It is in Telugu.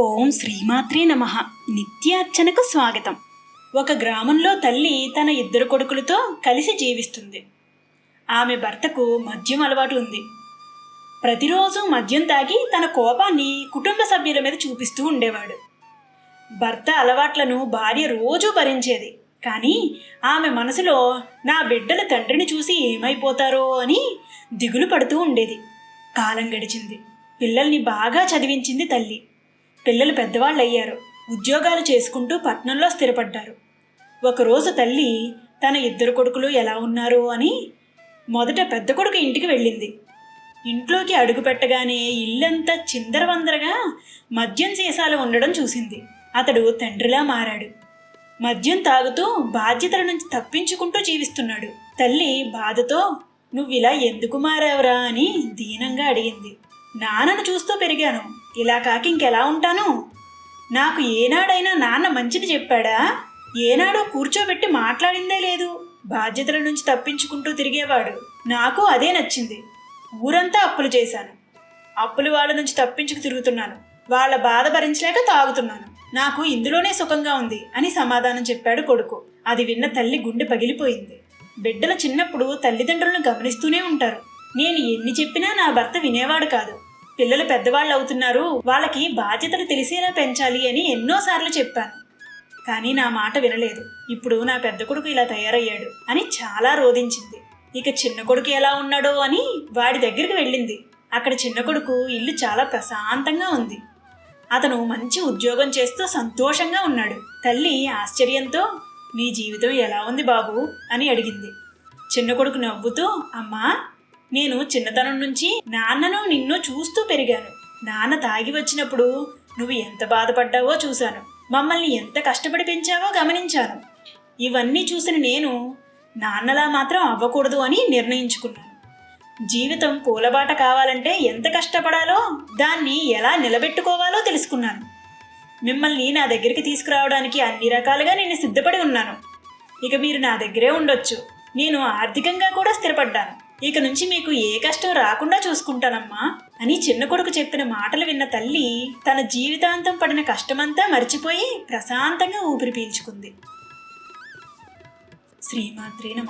ఓం శ్రీమాత్రే నమ. నిత్యార్చనకు స్వాగతం. ఒక గ్రామంలో తల్లి తన ఇద్దరు కొడుకులతో కలిసి జీవిస్తుంది. ఆమె భర్తకు మద్యం అలవాటు ఉంది. ప్రతిరోజు మద్యం తాగి తన కోపాన్ని కుటుంబ సభ్యుల మీద చూపిస్తూ ఉండేవాడు. భర్త అలవాట్లను భార్య రోజూ భరించేది. కానీ ఆమె మనసులో నా బిడ్డల తండ్రిని చూసి ఏమైపోతారో అని దిగులు పడుతూ ఉండేది. కాలం గడిచింది. పిల్లల్ని బాగా చదివించింది తల్లి. పిల్లలు పెద్దవాళ్ళు అయ్యారు ఉద్యోగాలు చేసుకుంటూ పట్నంలో స్థిరపడ్డారు. ఒకరోజు తల్లి తన ఇద్దరు కొడుకులు ఎలా ఉన్నారు? అని మొదట పెద్ద కొడుకు ఇంటికి వెళ్ళింది. ఇంట్లోకి అడుగు పెట్టగానే ఇల్లంతా చిందరవందరగా మద్యం సీసాలు ఉండడం చూసింది. అతడు తండ్రిలా మారాడు. మద్యం తాగుతూ బాధ్యతల నుంచి తప్పించుకుంటూ జీవిస్తున్నాడు. తల్లి బాధతో నువ్వు ఇలా ఎందుకు మారావురా? అని దీనంగా అడిగింది. నాన్నను చూస్తూ పెరిగాను. ఇలా కాక ఇంకెలా ఉంటాను? నాకు ఏనాడైనా నాన్న మంచిది చెప్పాడా? ఏనాడో కూర్చోబెట్టి మాట్లాడిందే లేదు. బాధ్యతల నుంచి తప్పించుకుంటూ తిరిగేవాడు. నాకు అదే నచ్చింది. ఊరంతా అప్పులు చేశాను. అప్పులు వాళ్ళ నుంచి తప్పించుకు తిరుగుతున్నాను. వాళ్ళ బాధ భరించలేక తాగుతున్నాను. నాకు ఇందులోనే సుఖంగా ఉంది అని సమాధానం చెప్పాడు కొడుకు. అది విన్న తల్లి గుండె పగిలిపోయింది. బిడ్డలు చిన్నప్పుడు తల్లిదండ్రులను గమనిస్తూనే ఉంటారు. నేను ఎన్ని చెప్పినా నా భర్త వినేవాడు కాదు. పిల్లలు పెద్దవాళ్ళు అవుతున్నారు వాళ్ళకి బాధ్యతలు తెలిసేలా పెంచాలి అని ఎన్నోసార్లు చెప్పాను. కానీ నా మాట వినలేదు. ఇప్పుడు నా పెద్ద కొడుకు ఇలా తయారయ్యాడు అని చాలా రోధించింది. ఇక చిన్న కొడుకు ఎలా ఉన్నాడో అని వాడి దగ్గరికి వెళ్ళింది. అక్కడ చిన్న కొడుకు ఇల్లు చాలా ప్రశాంతంగా ఉంది. అతను మంచి ఉద్యోగం చేస్తూ సంతోషంగా ఉన్నాడు. తల్లి ఆశ్చర్యంతో నీ జీవితం ఎలా ఉంది బాబు? అని అడిగింది. చిన్న కొడుకు నవ్వుతూ అమ్మా నేను చిన్నతనం నుంచి నాన్నను నిన్ను చూస్తూ పెరిగాను. నాన్న తాగి వచ్చినప్పుడు నువ్వు ఎంత బాధపడ్డావో చూశాను. మమ్మల్ని ఎంత కష్టపడి పెంచావో గమనించాను. ఇవన్నీ చూసిన నేను నాన్నలా మాత్రం అవ్వకూడదు అని నిర్ణయించుకున్నాను. జీవితం పూలబాట కావాలంటే ఎంత కష్టపడాలో దాన్ని ఎలా నిలబెట్టుకోవాలో తెలుసుకున్నాను. మిమ్మల్ని నా దగ్గరికి తీసుకురావడానికి అన్ని రకాలుగా నేను సిద్ధపడి ఉన్నాను. ఇక మీరు నా దగ్గరే ఉండొచ్చు. నేను ఆర్థికంగా కూడా స్థిరపడ్డాను. ఇక నుంచి మీకు ఏ కష్టం రాకుండా చూసుకుంటానమ్మా అని చిన్న కొడుకు చెప్పిన మాటలు విన్న తల్లి తన జీవితాంతం పడిన కష్టమంతా మర్చిపోయి ప్రశాంతంగా ఊపిరి పీల్చుకుంది. శ్రీమాత్రే నమ.